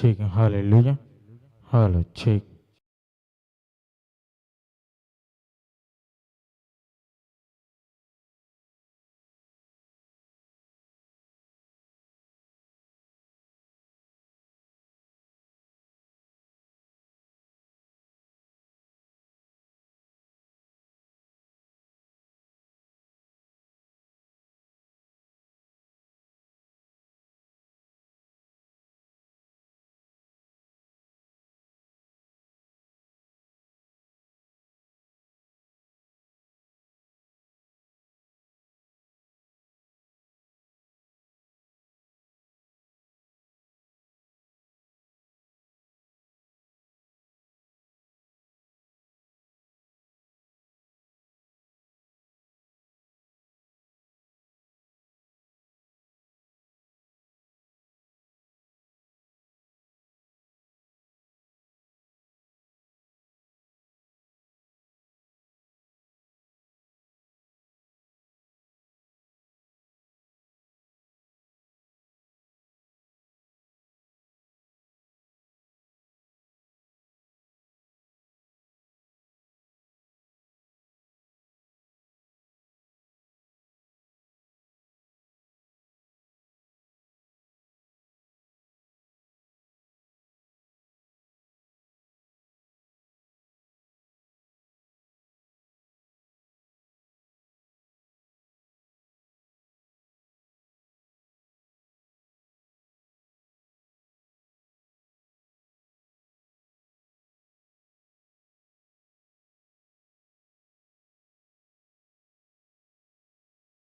chicken, hallelujah, hallelujah, chicken.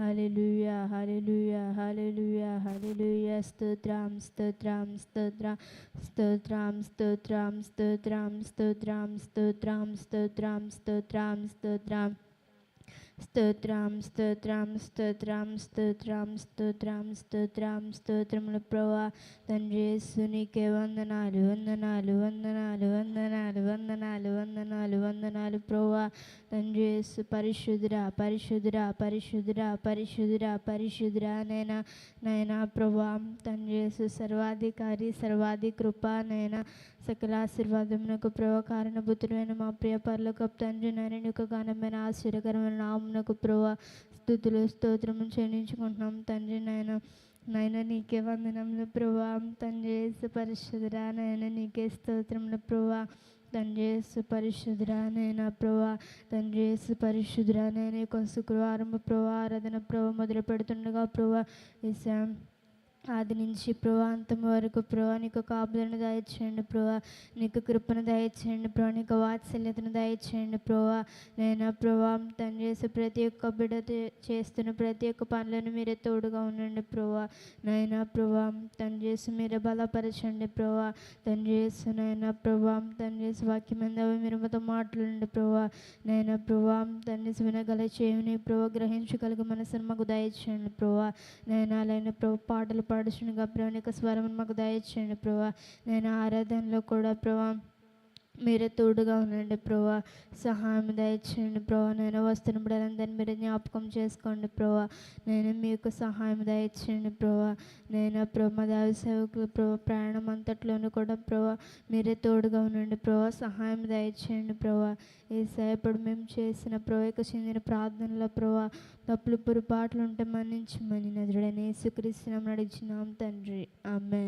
హల్లెలూయా హల్లెలూయా హల్లెలూయా హల్లెలూయా స్తోత్రం స్తోత్రం స్తోత్రం స్తోత్రం స్తోత్రం స్తోత్రం స్తోత్రం స్తోత్రం స్తోత్రం స్తోత్రం స్తోత్రం స్తోత్రం స్తోత్రం స్తోత్రం స్తోత్రం స్తోత్రం స్తోత్రం స్తోత్రములు ప్రభా తండ్రి యేసు వందనాలు వందనాలు వందనాలు వందనాలు వందనాలు వందనాలు వందనాలు ప్రభా తండ్రి పరిశుధ్ర పరిశుద్ధురా పరిశుద్ధురా పరిశుద్ధురా పరిశుద్ధురా పరిశుద్ధురా నైనా నైనా ప్రభా తండ్రి సర్వాధికారి సర్వాధి కృప నైనా సకల ఆశీర్వాదమునకు ప్రభా కారణభూతుడైన మా ప్రియ పర్లకప్ తండ్రి నారాయణ యొక్క ఘనమైన ఆశ్చర్యకరమైన నామునకు ప్రభా స్థుతులు స్తోత్రము చెల్లించుకుంటున్నాం. తండ్రి నాయన నాయన నీకే వందనములు ప్రభా. తండ్రి యేసు పరిశుద్ధురా నాయన నీకే స్తోత్రములు ప్రభా. తండ్రి యేసు పరిశుద్ధురా ప్రభా. తండ్రి యేసు పరిశుద్ధురా నాయన శుక్రవారం ప్రభా ఆరాధన ప్రభా మొదలు పెడుతుండగా ప్రభా ఈశా ఆది నుంచి ప్రభా అంతం వరకు ప్రభా నీకు కాపులను దయచేయండి ప్రభా నీకు కృపను దయచేయండి ప్రభా నీకు వాత్సల్యతను దయచేయండి ప్రభా. నేను ప్రభా తను చేసే ప్రతి ఒక్క బిడ్డ చేస్తున్న ప్రతి ఒక్క పనులను మీరే తోడుగా ఉండండి ప్రభా. నైనా ప్రభా తను చేసి మీరే బలపరచండి ప్రభా. తను చేసి నైనా ప్రభా తను చేసి వాక్యం అందవి మీరు మొత్తం మాట్లాడండి ప్రభా. నైనా ప్రభా తను చేసి వినగల చేయని ప్రభా గ్రహించగలిగే మనసును మాకు దయచేయండి ప్రభా. నేను అలానే ప్రభు పాటలు పాడు పాడుచుండగా ప్రభు యొక్క స్వరం మాకు దయచేయండి ప్రభా. నేను ఆరాధనలో కూడా ప్రభా మీరే తోడుగా ఉండండి ప్రభా. సహాయం దయచేయండి ప్రభా. నేను వస్తున్న బిడ్డలందరినీ మీరు జ్ఞాపకం చేసుకోండి ప్రభా. నేను మీకు సహాయం దయచేయండి ప్రభా. నేను ప్రభా దేవ సేవకులు ప్రభా ప్రయాణం అంతట్లోనూ కూడా ప్రభా మీరే తోడుగా ఉండండి ప్రభా. సహాయం దయచేయండి ప్రభా. ఈ ఇప్పుడు మేము చేసిన ప్రభాకి చెందిన ప్రార్థనలో ప్రభా తప్పులు పొరపాట్లు ఉంటే మన్నించమని నదుడని యేసుక్రీస్తునామం నడిచినాం తండ్రి. ఆమె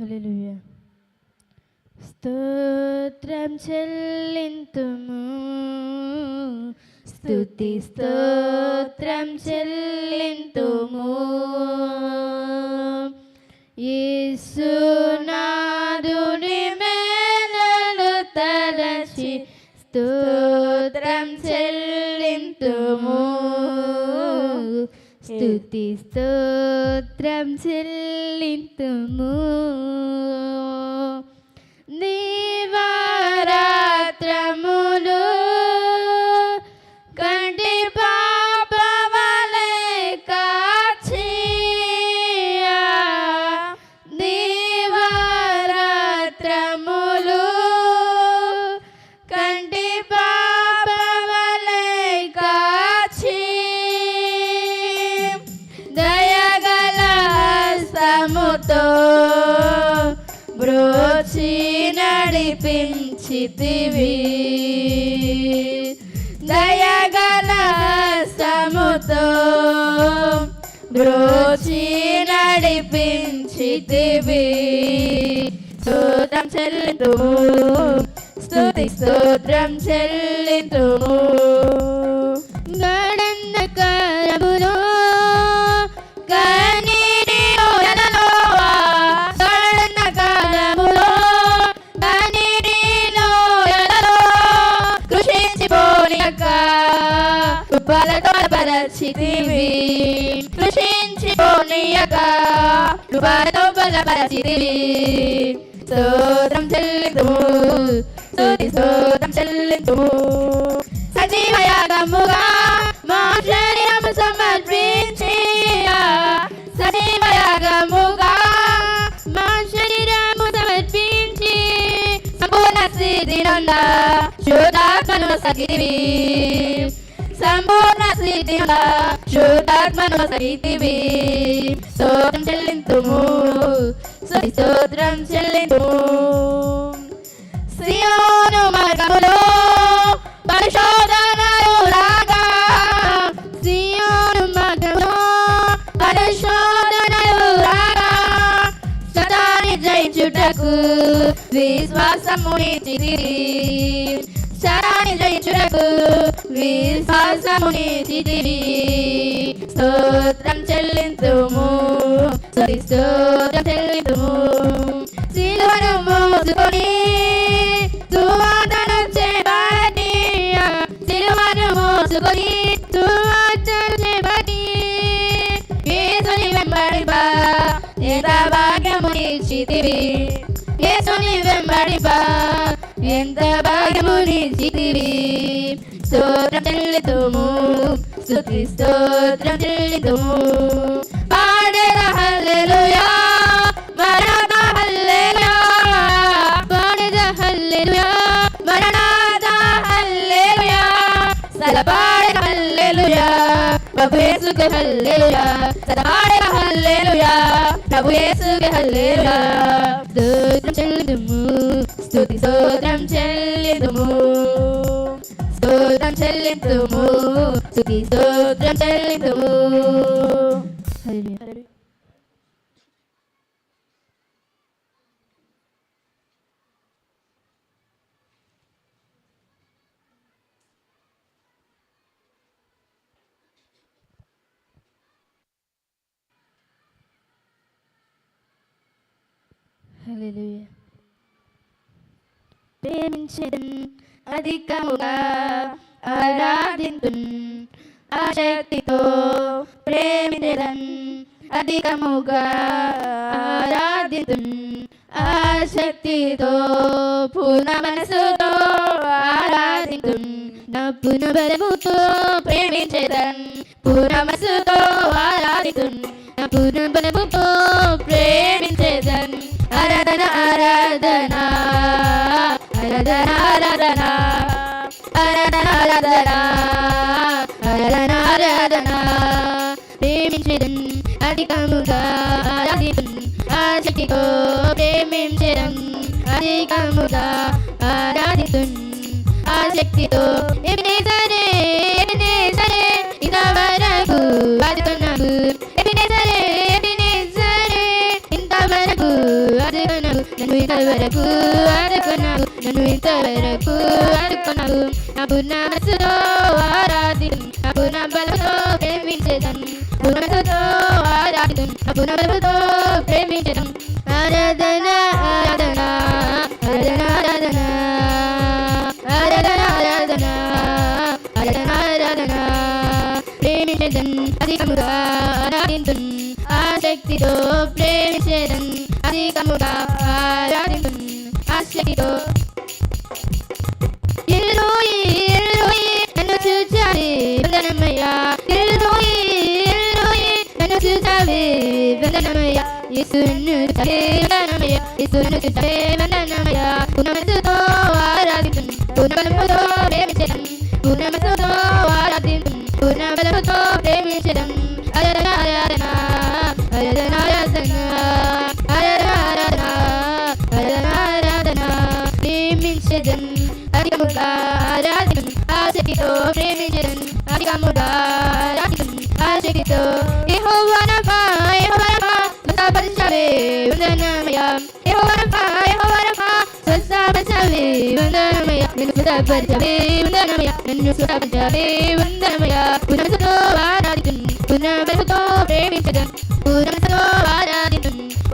హల్లెలూయా. స్తోత్రం చెల్లింతుము. స్తుతి స్తోత్రం చెల్లింతుము. యేసునాదుని మేలలు తలచి స్తోత్రం చెల్లింతుము. സ്തുതി സ്തോത്രം ചെല്ലിത്തുമൂ. హస్తముతో బ్రోచి నడిపించితివి. దయగల సముతో బ్రోచి నడిపించితివి. స్తోత్రం చెల్లితుము స్తుతి స్తోత్రం చెల్లితుము. బలపరచితివి కృషించిపోనియక కృపలతో బలపరచితివి స్తోత్రం చెల్లితుము స్తుతి స్తోత్రం చెల్లితుము సజీవయాగముగా మా శరీరము సమర్పించి సజీవయాగముగా మా శరీరము సమర్పించి. సంపూర్ణ స్థితి నుండ శుద్ధాత్మను సగితివి సంపూర్ణ స్థితి శుద్ధాత్మను సైతివి స్తోత్రం చెల్లింతుము స్తోత్రం చెల్లింతుము. సియోను మార్గములో పరిశోధనలు రాగా. సియోను మార్గములో పరిశోధనలు రాగా. సదాని జయించుటకు 사이를 인출하고 위사사문이 지지리 소담 첼린 도무 소리 소담 첼린 도무 시도하는 모습 보니 భాగ్యము నిశ్చితివి స్తోత్రం చెల్లితుము. స్తుతి స్తోత్రం చెల్లితుము. పాడెద హల్లెలూయా. మరణాత హల్లెలూయా. పాడెద హల్లెలూయా. మరణాత హల్లెలూయా. సలపాడెద హల్లెలూయా. ప్రభు యేసుకే హల్లెలూయా. సలపాడెద హల్లెలూయా. ప్రభు యేసుకే హల్లెలూయా. స్తోత్రం చెల్లిదుము. స్తుతి స్తోత్రం చెల్లిదుము. స్తోత్రం చెల్లిదుము. స్తుతి స్తోత్రం చెల్లిదుము. హల్లెలూయా. హల్లెలూయా ప్రేమించదన్ అధికముగా ఆరాధింతున్ ఆసక్తితో ప్రేమించదన్ అధికముగా ఆరాధితున్ ఆసక్తితో పూర్ణ మనసుతో ఆరాధితున్ నా పూర్ణ బలముతో ప్రేమించదన్ పూర్ణ మనసుతో ఆరాధితున్ నా పూర్ణ బలముతో ప్రేమించదన్. ఆరాధన ఆరాధన. ఆరాధన ఆరాధన. ఆరాధన ఆరాధన. ఆరాధన ఆరాధన. ప్రేమించడం అధికముగా ఆరాధితం ఆసక్తితో ప్రేమించడం అధికముగా ఆరాధితున్ ఆసక్తితో నన్ను ఇంతవరకు ఆడుకున్నావు నన్ను ఇంతవరకు ఆడుకున్నావు నా పూర్ణ ఆరాధి ఆరాధితం నా బలతో బలంతో మనసుతో ఆరాధి మనసుతో నా బలతో ప్రేమించడం ఆరాధన ఆరాధన ఆరాధన ఆరాధన. ఆరాధన ఆరాధన ఆరాధన ఆరాధన. ప్రేమించేదం అధికముగా യേശുവിനു യേശുവിനു യേശുവിനു യേശുവിനു യേശുവിനു യേശുവിനു യേശുവിനു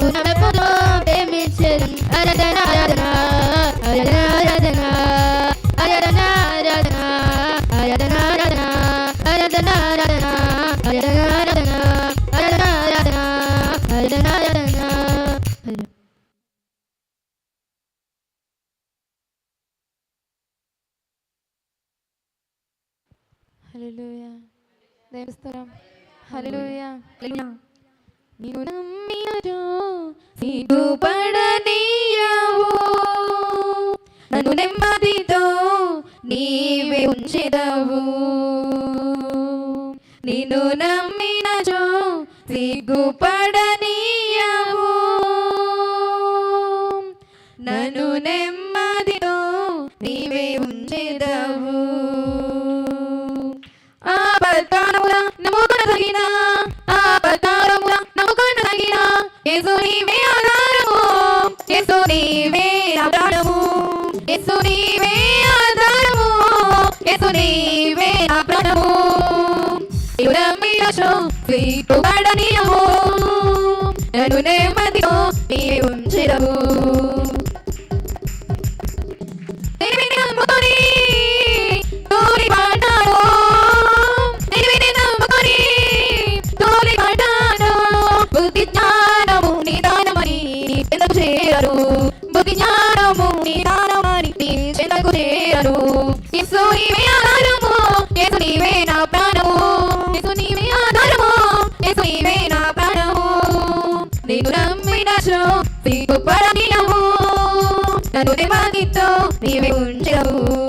పునమతో ప్రేమించడం ఆరాధన ఆరాధన దేవస్తరం హల్లెలూయా. నిన్ను నమ్మినచో సిగ్గుపడనీయవు. నన్ను నెమ్మదితో నీవే ఉంచెదవు. నిన్ను నమ్మినచో సిగ్గుపడనీయవు యేసు నీవే ఆధారము. యేసు నీవే ప్రాణము యేసు నీవే ఆధారము. యేసు నీవే నా ప్రాణము ఇవురమ్మినచో సిగ్గుపడనీయము నన్ను నెమ్మదితో నీవే ఉంచెదవు ప్రతిభాగితో నీవే ఉండవు.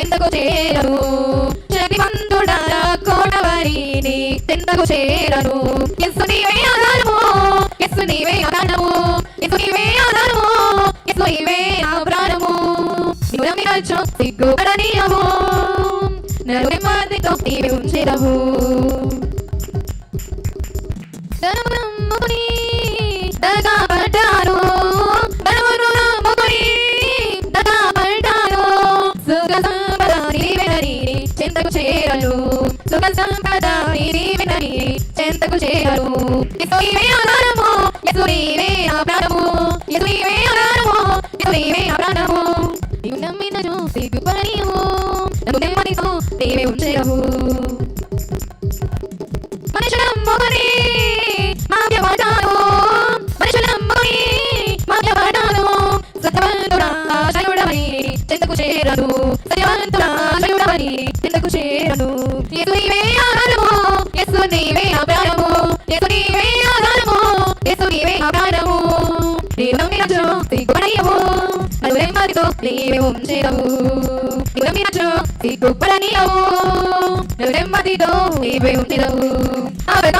ఎంతకు చేరను. శక్తివంతుడా కోటవరిని ఎంతకు చేరను. ఎస్సు నీవే ఆధారము ఎస్సు నీవే నీవు నమ్మినచో సిగ్గుపడనీయము దగా ధనమును దగా సుఖ సంపద నీవెనని చెంతకు చేరను. సుఖ సంపద నీవెనని చెంతకు చేరను. ఎసు నీవే ఆధారము ఎసు నీవే నా ప్రాణము ఎసు నీవే నీవే ఉంచేయవు మనుషులమ్మని మాంద్యపడాను మనుషులమ్మని మాంద్యపడాను సత్యవంతుడా శయుడమని చింతకు చేరను సత్యవంతుడా శయుడమని చింతకు చేరను ఎసు నీవే ఆధారము ఎసు నీవే అభ్యారము ఎసు నీవే ఆధారము ఎసు నీవే అభ్యారము నీవు నమ్మినచు నీ గుణయ్యము నువ్వు నెమ్మదితో నీవే ఉంచేదవు ಗೊಬ್ಬರ ನೀರವು ನೆಮ್ಮದಿದೋ ಇವೆ ಉಂಟಿದವು ಅವೆ